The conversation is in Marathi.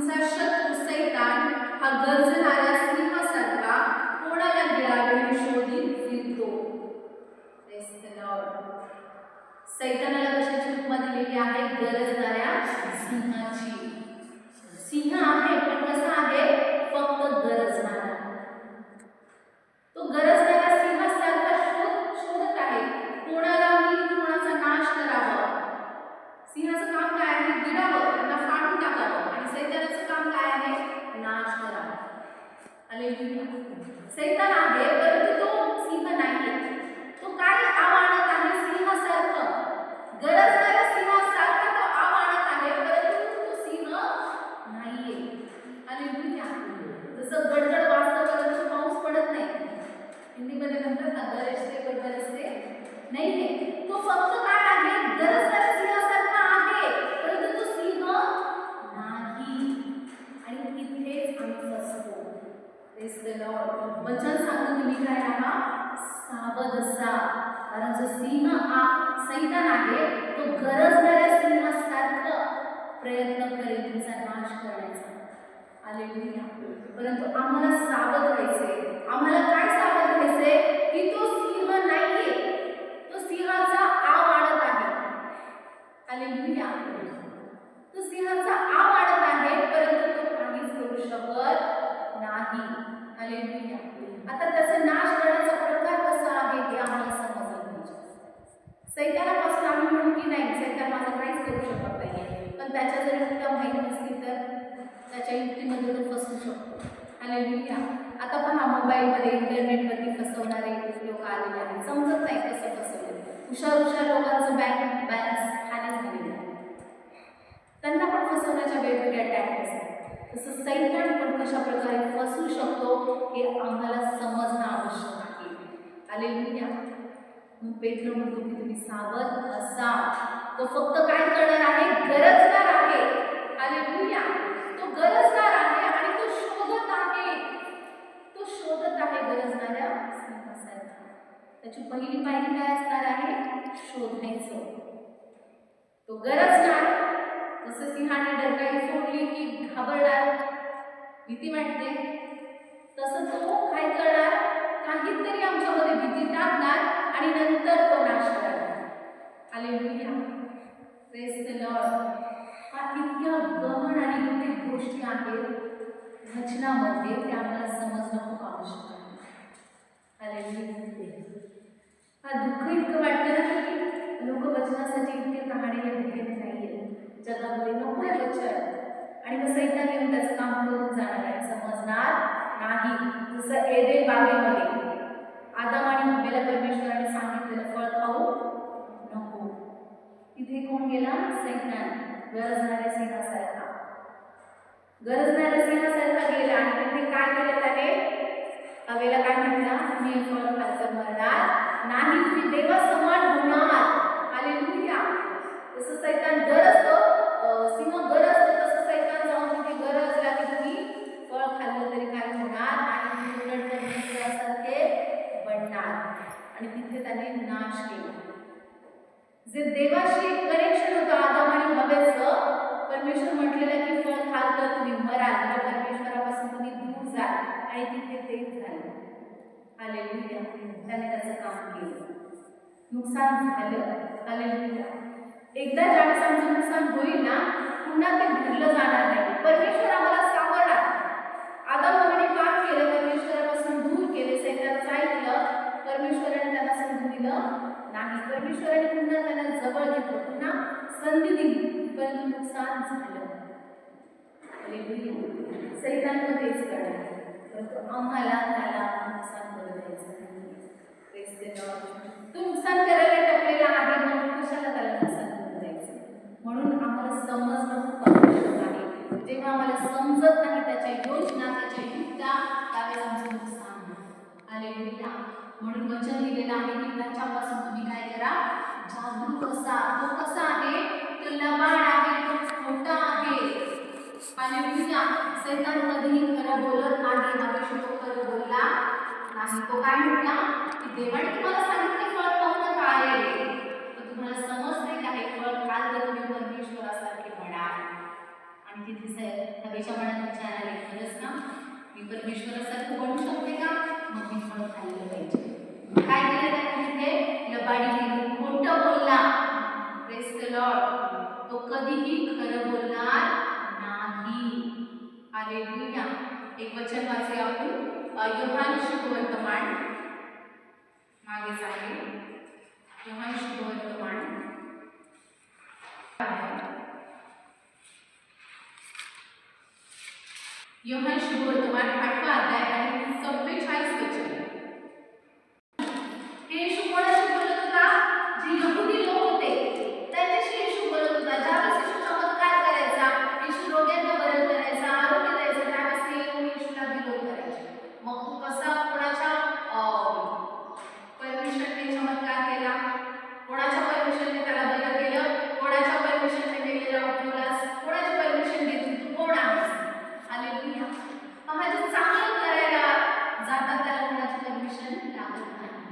तुमचा शत्रू सैतान हा गरजणाऱ्या सिंहासारखा कोणाला गिळावे शोधित फिरतो सैतानाला कशाची उपमा दिलेली आहे? गरजणाऱ्या सिंहाची. सिंह आहे पण कसा आहे? सैतान आहे परंतु तो सिंह नाही तो काय आव आणत आहे सिंहासारखं. गरजणाऱ्या सिंहासारखा तो आव आहे परंतु तो सिंह नाहीये. हालेलुया जसं गडगड वाजतं परंतु पाऊस पडत नाही. हिंदीमध्ये म्हणतात ना गरजते पण गरजते नाहीये. तो फक्त कारण जो सिंह हा सैतान आहे तो गरजणाऱ्या सिंहासारखं प्रयत्न करेल तुमचा नाश करण्याचा. आले परंतु आम्हाला सावध व्हायचे आम्हाला काय सावध व्हायचे की तो सिंह नाहीये. तो सिंहाचा आ वाढत आहे. आले तो सिंहाचा आ वाढत आहे परंतु तो काहीच करू शकत नाही. आले आता त्याचा नाश करण्याचा प्रकार कसा आहे हे आम्हाला सैतानापासून आम्ही म्हणू की नाही सैतान माझा काहीच करू शकत नाही पण त्याच्या जर युक्त्या माहीत नसतील तर त्याच्या युक्तीमध्ये तो फसू शकतो. आणि आता पहा मोबाईलमध्ये इंटरनेटवरती फसवणारे लोक आलेले आहेत. समजत नाही कसं फसवलं. हुशार हुशार लोकांचं बँक बॅलन्स खाली झालेलं आहे. त्यांना पण फसवण्याच्या वेगवेगळ्या टॅक्टिक्स आहेत. तसं सैतान पण कशा प्रकारे फसवू शकतो हे आम्हाला समजणं आवश्यक मग पेत्र म्हणतो तुम्ही सावध असा. तो फक्त काय करणार आहे? गरजदार आहे. हालेलुया. तो गरजदार आहे आणि तो शोधत आहे. तो शोधत आहे गरजणाऱ्या सिंहासारखा त्याची पहिली पायरी काय असणार आहे? शोधायचं. तो गरजणार जसं सिंहाने डरकाई सोडली की घाबरणार. भीती वाटते. तसं तो काय करणार? काहीतरी आमच्यामध्ये भीती टाकणार. आणि नंतर तो नाश करणार हालेलुया प्रेज द लॉर्ड हा इतक्या गहन आणि गंभीर गोष्टी आहेत वचनामध्ये ते आम्हाला समजणं खूप आवश्यक आहे. हा दुःख इतकं वाटतं ना की लोक वचनासाठी इतके कहाणीला भूकेले नाहीये. जगामध्ये नको आहे वचन. आणि मग एकदा येऊन त्याचं काम करून जाणार आहे समजणार नाही. जसं एदे बागेमध्ये आदम आणि हव्वेला परमेश्वराने सांगितलेलं फळ खाऊ नको. तिथे कोण गेला? सैन्यान गरजणाऱ्या सिंहासारखा गरजणाऱ्या सिंहासारखा गेला. आणि तिथे काय केलं त्याने? हवेला काय म्हटलं? मी फळ खालचं मरणार नाही. तुम्ही देवा समान होणार. आले तसं सैतान त्याने नाश केला. जे देवाशी कनेक्शन होतं आदम आणि हवेचं परमेश्वर म्हटलेलं की फळ खाल तर तुम्ही मराल म्हणजे परमेश्वरापासून तुम्ही दूर जाल आणि तिथे तेच झालं. आले त्याने त्याचं काम केलं. नुकसान झालं. आले एकदा ज्यावेळेस आमचं नुकसान होईल ना पुन्हा ते भरलं जाणार नाही. परमेश्वर आम्हाला परमेश्वराने पुन्हा त्याला जवळ घेतलं पुन्हा संधी दिली परंतु नुकसान झालं. हालेलुया. सैतान तेच करणार. परंतु आम्हाला त्याला नुकसान करू द्यायचं तो नुकसान करायला टाकलेला आहे म्हणून कशाला त्याला नुकसान करू द्यायचं? म्हणून आम्हाला समजणं खूप आवश्यक आहे. जेव्हा आम्हाला समजत नाही त्याच्या योजना त्याच्या युक्त्या त्यावेळेस आमचं नुकसान होतं. म्हणून वचन लिहिलेलं आहे. की त्याच्यापासून तुम्ही काय करा? जागरूक असा तो कसा आहे? तर लबाड आहे. तो खोटा आहे. हालेलुया सैतान कधीही खरं बोलत नाही. हवेशी तो खरं बोलला नाही. तो काय म्हटला? की देवाने तुम्हाला सांगितले फळ खाऊ नका आहे? तर तुम्हाला समजते का हे फळ खाल तर तुम्ही परमेश्वरासारखे म्हणाल आणि तिथे स- हवेच्या मनात विचार आले. खरंच ना? मी परमेश्वरासारखं बनू शकते का? खाल्लं पाहिजे. काय केलं त्याने तिथे म्हणजे लबाडी खोटं बोलला Praise तो कधीही खरं बोलणार नाही. आले एक वचन वाचे आपण. योहान शुभवर्तमान. मागेच आहे योहान शुभवर्तमान. योहान शुभवर्तमान आठवा